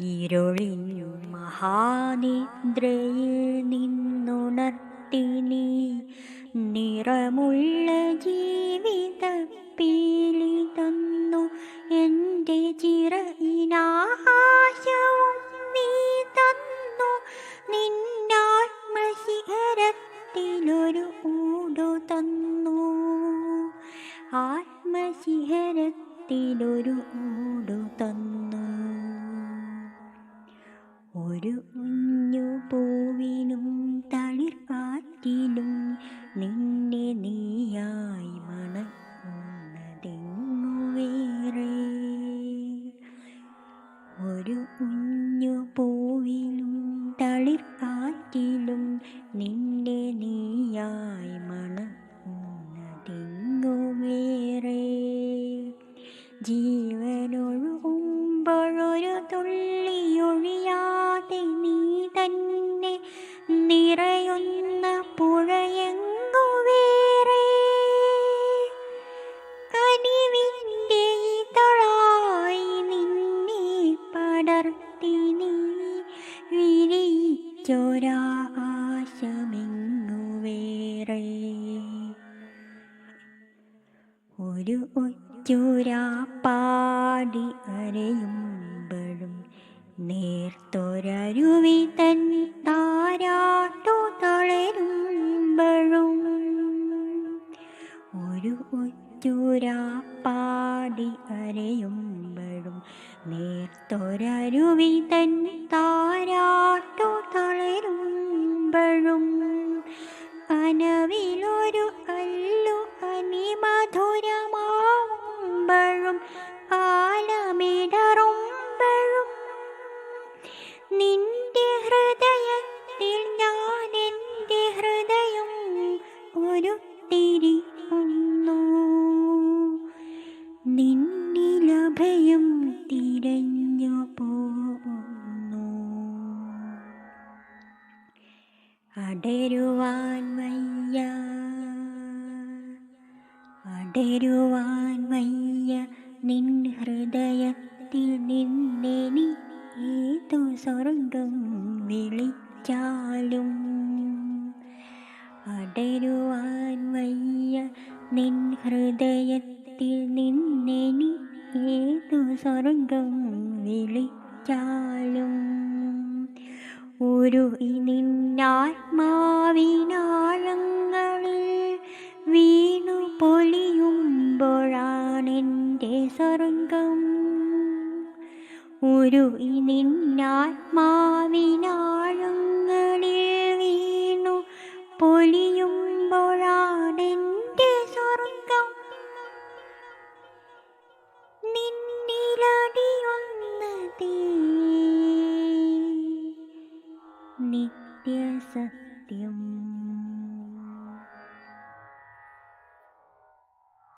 ഇരുളിൻ മഹാനിദ്രയിൽ നിന്നുണർത്തി നീ. നിറമുള്ള ജീവിത പീലി തന്നു എന്റെ ചിറയിനാശവും നീ തന്നു. നിന്നാത്മശിഖരത്തിലൊരു ഊടു തന്നു. ആത്മശിഖരത്തിലൊരു ഊടു തന്നു. ഒരു കുഞ്ഞു പൂവിനും തളിർക്കാറ്റിലും നിന്നെ നീയായി മണക്കുന്നതെങ്ങു വേറെ ഒരു കുഞ്ഞു പൂവിനും തളിർക്കാറ്റിലും നിന്നെ നീയായി മണക്കുന്നതെങ്ങു വേറെ ജീവനൊഴുകുമ്പോഴൊരു തുള്ളിയൊഴിയാതെ വിരിച്ചൊരാശമെങ്ങു വേറെ ഒരു ഒച്ചുരാപ്പാടി അരയുമ്പോഴും നേർത്തൊരരുവി തൻ താരാട്ടു തളരുമ്പോഴും ഒരു ഒച്ചുരാപ്പാടി അരയുമ്പോഴും നേർത്തൊരരുവി തൻ താരാട്ടു തളരുമ്പോഴും അടരുവാൻ വയ്യ. അടരുവാൻ വയ്യ. നിൻ ഹൃദയത്തിൽ നിന്നെനി ഏതു സ്വർഗം വിളിച്ചാലും. അടരുവാൻ വയ്യ. നിൻ ഹൃദയത്തിൽ നിന്നെനി ഏതു സ്വർഗം വിളിച്ചാലും. ഒരു നിന്നാത്മാവിനാഴങ്ങളിൽ വീണു പൊലിയുമ്പോഴാണെന്റെ സ്വർഗം. ഒരു നിന്നാത്മാവിനാഴങ്ങളിൽ വീണു പൊലിയുമ്പോഴാണെന്റെ rằng.